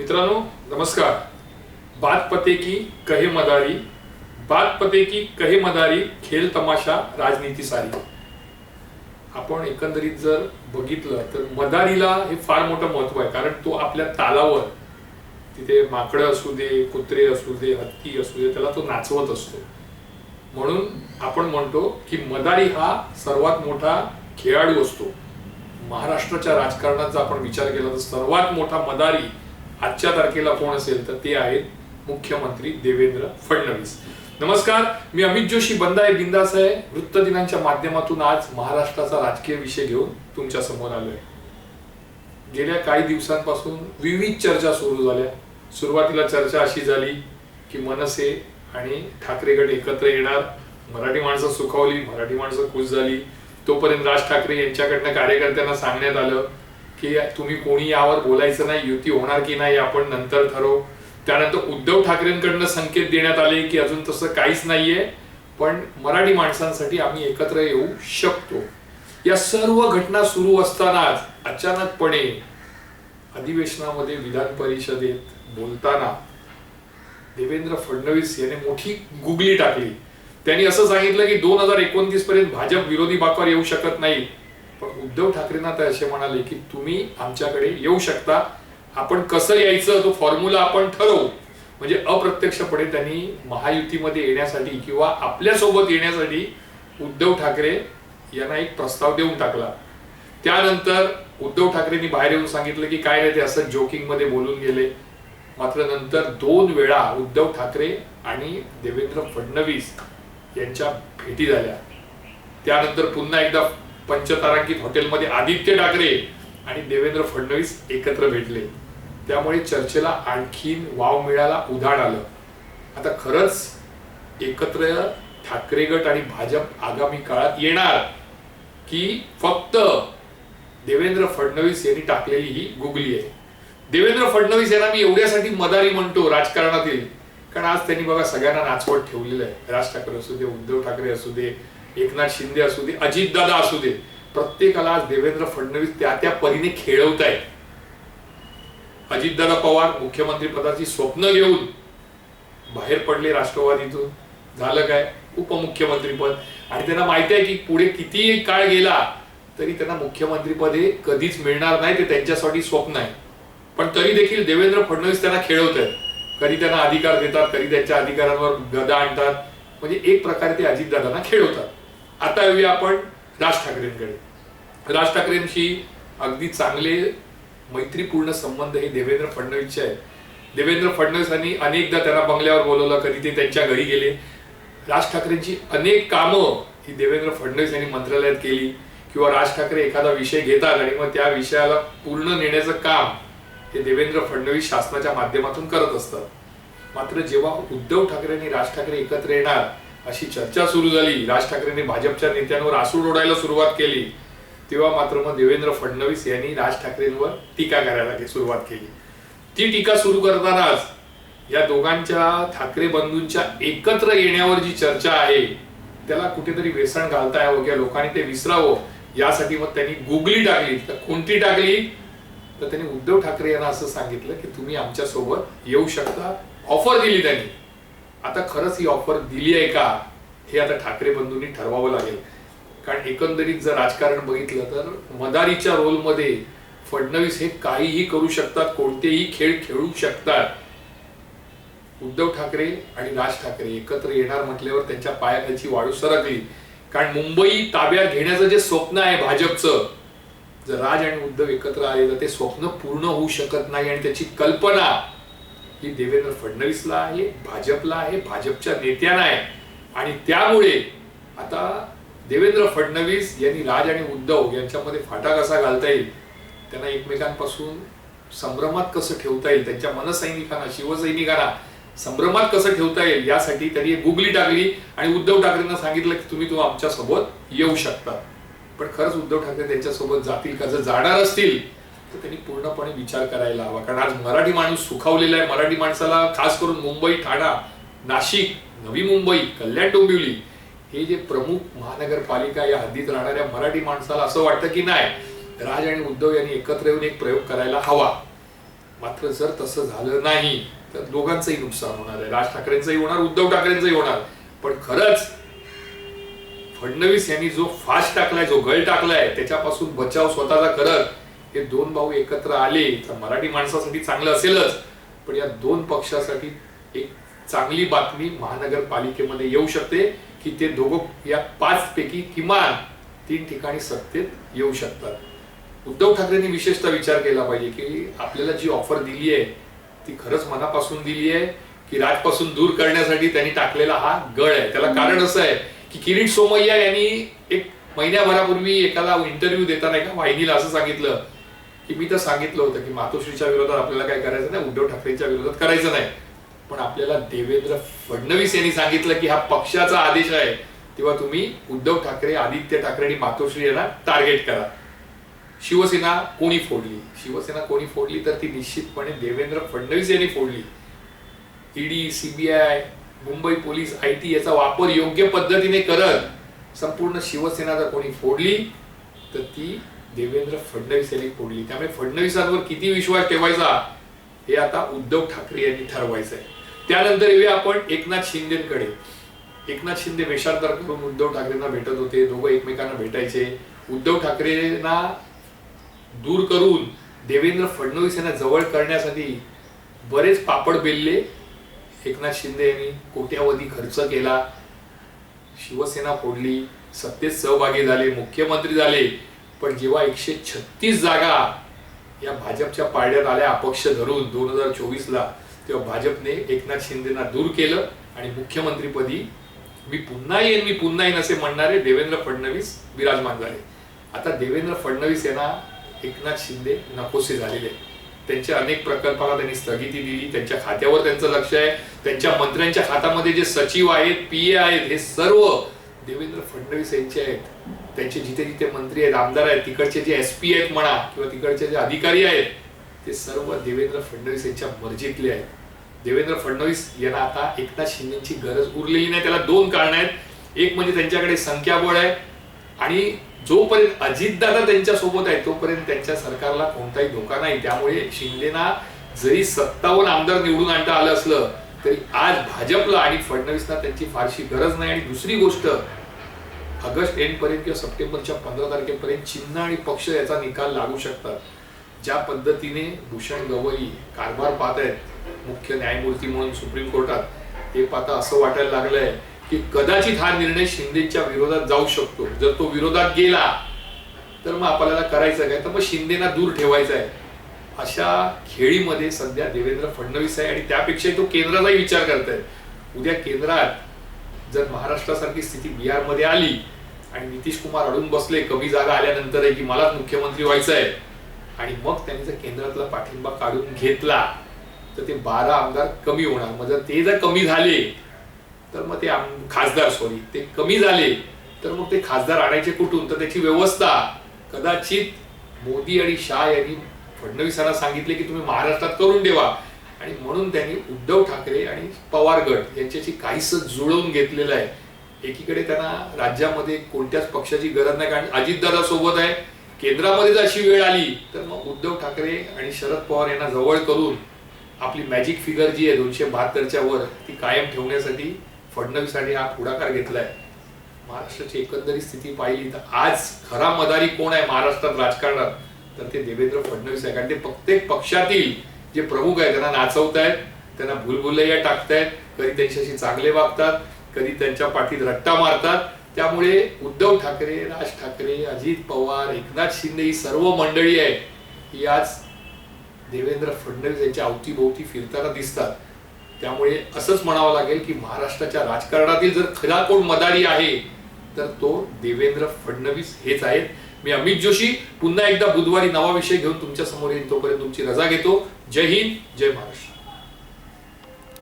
मित्रांनो नमस्कार. बात पते की कहे मदारी बात पते की कहे मदारी खेल तमाशा राजनीती सारी. आपण एकंदरीत जर बघितलं तर मदारीला हे फार मोठं महत्त्व आहे कारण तो आपल्या तालावर तिथे माकडं असू दे कुत्रे असू दे हत्ती असू दे त्याला तो नाचवत असतो. म्हणून आपण म्हणतो की मदारी हा सर्वात मोठा खेळाडू असतो. महाराष्ट्राच्या राजकारणाचा आपण विचार केला तर सर्वात मोठा मदारी आजच्या तारखेला कोण असेल तर ते आहेत मुख्यमंत्री देवेंद्र फडणवीस. नमस्कार मी अमित जोशी बंदा आहे बिंदास आहे. वृत्त दिनांच्या माध्यमातून आज महाराष्ट्राचा राजकीय विषय घेऊन तुमच्यासमोर आलोय. गेल्या काही दिवसांपासून विविध चर्चा सुरू झाल्या. सुरुवातीला चर्चा अशी झाली की मनसे आणि ठाकरे गट एकत्र येणार. मराठी माणसं सुखावली मराठी माणसं खुश झाली. तोपर्यंत राज ठाकरे यांच्याकडनं कार्यकर्त्यांना सांगण्यात आलं. की तुम्ही कोणी यावर बोलायचं नाही युती होणार की नाही आपण नंतर ठरवू. त्यानंतर उद्धव ठाकरेंकडनं संकेत देण्यात आले की अजून तसं काहीच नाहीये पण मराठी माणसांसाठी आम्ही एकत्र येऊ शकतो. या सर्व घटना सुरू असतानाच अचानकपणे अधिवेशनामध्ये विधान परिषदेत बोलताना देवेंद्र फडणवीस यांनी मोठी गुगली टाकली. त्यांनी असं सांगितलं की दोन हजार एकोणतीस पर्यंत भाजप विरोधी बाकावर येऊ शकत नाही. उद्धव ठाकरेंना ते असे म्हणाले की तुम्ही आमच्याकडे येऊ शकता. आपण कसं यायचं? तो फॉर्म्युला आपण ठरवू. म्हणजे अप्रत्यक्षपणे त्यांनी महायुतीमध्ये येण्यासाठी किंवा आपल्यासोबत येण्यासाठी उद्धव ठाकरे यांना एक प्रस्ताव देऊन टाकला. त्यानंतर उद्धव ठाकरेंनी बाहेर येऊन सांगितलं की काय नाही ते असं जोकिंगमध्ये बोलून गेले. मात्र नंतर दोन वेळा उद्धव ठाकरे आणि देवेंद्र फडणवीस यांच्या भेटी झाल्या. त्यानंतर पुन्हा एकदा पंचतारांकित हॉटेलमध्ये आदित्य ठाकरे आणि देवेंद्र फडणवीस एकत्र भेटले. त्यामुळे चर्चेला आणखीन वाव मिळाला उधाण आलं. आता खरंच एकत्र ठाकरे गट आणि भाजप आगामी काळात येणार की फक्त देवेंद्र फडणवीस यांनी टाकलेली ही गुगली आहे. देवेंद्र फडणवीस यांना मी एवढ्यासाठी मदारी म्हणतो राजकारणातील कारण आज त्यांनी बघा सगळ्यांना नाचवत ठेवलेलं आहे. राज ठाकरे असू दे उद्धव ठाकरे असू दे एकनाथ शिंदे असू दे अजितदादा असू दे प्रत्येकाला आज देवेंद्र फडणवीस त्या त्या परीने खेळवत आहेत अजितदादा पवार मुख्यमंत्री पदाची स्वप्न घेऊन बाहेर पडले राष्ट्रवादीतून. झालं काय? उपमुख्यमंत्री पद. आणि त्यांना माहिती आहे की पुढे कितीही काळ गेला तरी त्यांना मुख्यमंत्री पद हे कधीच मिळणार नाही ते त्यांच्यासाठी स्वप्न आहे. पण तरी देखील देवेंद्र फडणवीस त्यांना खेळवत आहेत कधी त्यांना अधिकार देतात कधी त्यांच्या अधिकारांवर गदा आणतात. म्हणजे एक प्रकारे ते अजितदादांना खेळवतात. आता येऊया आपण राज ठाकरेंकडे. राज ठाकरेंशी अगदी चांगले मैत्रीपूर्ण संबंध हे देवेंद्र फडणवीसचे आहेत. देवेंद्र फडणवीस यांनी अनेकदा त्यांना बंगल्यावर बोलवलं कधी ते त्यांच्या घरी गेले. राज ठाकरेंची अनेक कामं ही देवेंद्र फडणवीस यांनी मंत्रालयात केली किंवा राज ठाकरे एखादा विषय घेतात आणि मग त्या विषयाला पूर्ण नेण्याचं काम हे देवेंद्र फडणवीस शासनाच्या माध्यमातून करत असतात. मात्र जेव्हा उद्धव ठाकरे आणि राज ठाकरे एकत्र येणार अशी चर्चा सुरू झाली. राज ठाकरेंनी भाजपच्या नेत्यांवर आसूड ओढायला सुरुवात केली. तेव्हा मात्र मग देवेंद्र फडणवीस यांनी राज ठाकरेंवर टीका करायला सुरुवात केली. ती टीका सुरू करतानाच या दोघांच्या ठाकरे बंधूंच्या एकत्र येण्यावर जी चर्चा आहे त्याला कुठेतरी वेसण घालता यावं किंवा लोकांनी ते विसरावं यासाठी मग त्यांनी गुगली टाकली. तर कोणती टाकली? तर त्यांनी उद्धव ठाकरे यांना असं सांगितलं की तुम्ही आमच्यासोबत येऊ शकता. ऑफर दिली त्यांनी. आता खरंच ही ऑफर दिली आहे का हे आता ठाकरे बंधूंनी ठरवावं लागेल. कारण एकंदरीत जर राजकारण बघितलं तर मदारीच्या रोलमध्ये फडणवीस हे काहीही करू शकतात कोणतेही खेळ खेळू शकतात. उद्धव ठाकरे आणि राज ठाकरे एकत्र येणार म्हटल्यावर त्यांच्या पायाखालची वाळू सरकली. कारण मुंबई ताब्यात घेण्याचं जे स्वप्न आहे भाजपचं जर राज आणि उद्धव एकत्र आले तर ते स्वप्न पूर्ण होऊ शकत नाही आणि त्याची कल्पना ही देवेंद्र फडणवीसला आहे भाजपला आहे भाजपच्या नेत्यांना आहे. आणि त्यामुळे आता देवेंद्र फडणवीस यांनी राज आणि उद्धव यांच्यामध्ये फाटा कसा घालता येईल? त्यांना एकमेकांपासून संभ्रमात कसं ठेवता येईल? त्यांच्या मनसैनिकांना शिवसैनिकांना संभ्रमात कसं ठेवता येईल? यासाठी त्यांनी एक गुगली टाकली आणि उद्धव ठाकरेंना सांगितलं की तुम्ही तो आमच्यासोबत येऊ शकता. पण खरंच उद्धव ठाकरे त्यांच्यासोबत जातील का? जर जाणार असतील तर त्यांनी पूर्णपणे विचार करायला हवा. कारण आज मराठी माणूस सुखावलेला आहे. मराठी माणसाला खास करून मुंबई ठाणा नाशिक नवी मुंबई कल्याण डोंबिवली हे जे प्रमुख महानगरपालिका या हद्दीत राहणाऱ्या मराठी माणसाला असं वाटतं की नाही राज आणि उद्धव यांनी एकत्र येऊन एक प्रयोग करायला हवा. मात्र जर तसं झालं नाही तर दोघांचंही नुकसान होणार आहे. राज ठाकरेंचंही होणार उद्धव ठाकरेंचंही होणार. पण खरंच फडणवीस यांनी जो फास्ट टाकलाय जो गळ टाकलाय त्याच्यापासून बचाव स्वतःचा करत हे दोन भाऊ एकत्र आले तर मराठी माणसासाठी चांगलं असेलच. पण या दोन पक्षासाठी एक चांगली बातमी महानगरपालिकेमध्ये येऊ शकते की ते दोघं या पाच पैकी किमान तीन ठिकाणी सत्तेत येऊ शकतात. उद्धव ठाकरेंनी विशेषतः विचार केला पाहिजे की आपल्याला जी ऑफर दिली आहे ती खरंच मनापासून दिली आहे की राजपासून दूर करण्यासाठी त्यांनी टाकलेला हा गळ आहे. त्याला कारण असं आहे की किरीट सोमय्या यांनी एक महिन्याभरापूर्वी एकाला इंटरव्ह्यू देताना एका वाहिनीला असं सांगितलं की मी तर सांगितलं होतं की मातोश्रीच्या विरोधात आपल्याला काय करायचं नाही उद्धव ठाकरेंच्या विरोधात करायचं नाही. पण आपल्याला देवेंद्र फडणवीस यांनी सांगितलं की हा पक्षाचा आदेश आहे तेव्हा तुम्ही उद्धव ठाकरे आदित्य ठाकरे आणि मातोश्री यांना टार्गेट करा. शिवसेना कोणी फोडली? शिवसेना कोणी फोडली तर ती निश्चितपणे देवेंद्र फडणवीस यांनी फोडली. ED CBI Mumbai police I T याचा वापर योग्य पद्धतीने करत संपूर्ण शिवसेना जर कोणी फोडली तर ती देवेंद्र फडणवीस यांनी फोडली. त्यामुळे फडणवीसांवर किती विश्वास ठेवायचा हे आता उद्धव ठाकरे यांनी ठरवायचं आहे त्यानंतर येऊया आपण एकनाथ शिंदेकडे. एकनाथ शिंदे वेषांतर करून उद्धव ठाकरेंना भेटत होते दोघं एकमेकांना भेटायचे. उद्धव ठाकरेंना दूर करून देवेंद्र फडणवीस यांना जवळ करण्यासाठी बरेच पापड बेलले एकनाथ शिंदे यांनी कोट्यावधी खर्च केला. शिवसेना फोडली. सत्तेत सहभागी झाले मुख्यमंत्री झाले. पण जेव्हा एकशे छत्तीस जागा या भाजपच्या पाळण्यात आल्या अपक्ष धरून दोन हजार चोवीस ला तेव्हा भाजपने एकनाथ शिंदेना दूर केलं आणि मुख्यमंत्रीपदी मी पुन्हा येईन मी पुन्हा येईन असे म्हणणारे देवेंद्र फडणवीस विराजमान झाले. आता देवेंद्र फडणवीस यांना एकनाथ शिंदे नकोसे झालेले त्यांच्या अनेक प्रकल्पाला त्यांनी स्थगिती दिली त्यांच्या खात्यावर त्यांचं लक्ष आहे त्यांच्या मंत्र्यांच्या खात्यामध्ये जे सचिव आहेत पी ए आहेत हे सर्व देवेंद्र फडणवीस यांचे आहेत त्यांचे जिथे जिथे मंत्री आहेत आमदार आहेत तिकडचे जे एस पी आहेत म्हणा किंवा तिकडचे जे अधिकारी आहेत ते सर्व देवेंद्र फडणवीस यांच्या मर्जीतले आहेत. देवेंद्र फडणवीस यांना आता एकनाथ शिंदेची गरज उरलेली नाही त्याला दोन कारण आहेत. एक म्हणजे त्यांच्याकडे संख्याबळ आहे आणि जोपर्यंत अजितदादा त्यांच्यासोबत आहे तोपर्यंत त्यांच्या सरकारला कोणताही धोका नाही. त्यामुळे शिंदेना जरी सत्तावन्न आमदार निवडून आणता आलं असलं तरी आज भाजपला आणि फडणवीसला त्यांची फारशी गरज नाही. आणि दुसरी गोष्ट ऑगस्ट एंड पर्यंत किंवा सप्टेंबरच्या पंधरा तारखेपर्यंत चिन्ह आणि पक्ष याचा निकाल लागू शकतात. ज्या पद्धतीने भूषण गवई कारभार पाहत आहेत मुख्य न्यायमूर्ती म्हणून सुप्रीम कोर्टात ते पाहता असं वाटायला लागलंय की कदाचित हा निर्णय शिंदेच्या विरोधात जाऊ शकतो. जर तो विरोधात गेला तर मग आपल्याला करायचं काय? तर मग शिंदेना दूर ठेवायचं आहे. अशा खेळीमध्ये सध्या देवेंद्र फडणवीस आहे आणि त्यापेक्षा तो केंद्रालाही विचार करताय. उद्या केंद्रात जर महाराष्ट्रासारखी स्थिती बिहारमध्ये आली आणि नितीश कुमार अडून बसले कमी जागा आल्यानंतर की मलाच मुख्यमंत्री व्हायचं आहे आणि मग त्यांनी जर केंद्रातला पाठिंबा काढून घेतला तर ते बारा आमदार कमी होणार. मग जर ते जर कमी झाले तर मग ते आम- खासदार सॉरी ते कमी झाले तर मग ते खासदार आणायचे कुठून? तर त्याची व्यवस्था कदाचित मोदी आणि शाह यांनी फडणवीसांना सांगितले की तुम्ही महाराष्ट्रात करून ठेवा. आणि म्हणून त्यांनी उद्धव ठाकरे आणि पवार गट यांच्याशी काहीच जुळवून घेतलेलं आहे. एकीकडे त्यांना राज्यामध्ये कोणत्याच पक्षाची गरज नाही कारण अजितदादा सोबत आहे. केंद्रामध्ये जर अशी वेळ आली तर मग उद्धव ठाकरे आणि शरद पवार यांना जवळ करून आपली मॅजिक फिगर जी आहे दोनशे बहात्तरच्या वर ती कायम ठेवण्यासाठी फडणवीसांनी हा पुढाकार घेतलाय. महाराष्ट्राची एकंदरीत स्थिती पाहिली तर आज खरा मदारी कोण आहे महाराष्ट्रात राजकारणात? तर ते देवेंद्र फडणवीस आहे. कारण ते प्रत्येक पक्षातील जे प्रमुख आहेत त्यांना नाचवतायत त्यांना भूलभुलैया टाकतायत कधी त्यांच्याशी चांगले वागतात कधी त्यांच्या पाठीत रट्टा मारतात. त्यामुळे उद्धव ठाकरे राज ठाकरे अजित पवार एकनाथ शिंदे ही सर्व मंडळी आहे ही आज देवेंद्र फडणवीस यांच्या अवतीभोवती फिरताना दिसतात. त्यामुळे असंच म्हणावं लागेल की महाराष्ट्राच्या राजकारणातील जर खरा कोण मदारी आहे तर तो देवेंद्र फडणवीस हेच आहेत. मी अमित जोशी. पुन्हा एकदा बुधवारी नवा विषय घेऊन तुमच्यासमोर येईन. तोपर्यंत तुमची रजा घेतो. जय हिंद जय महाराष्ट्र.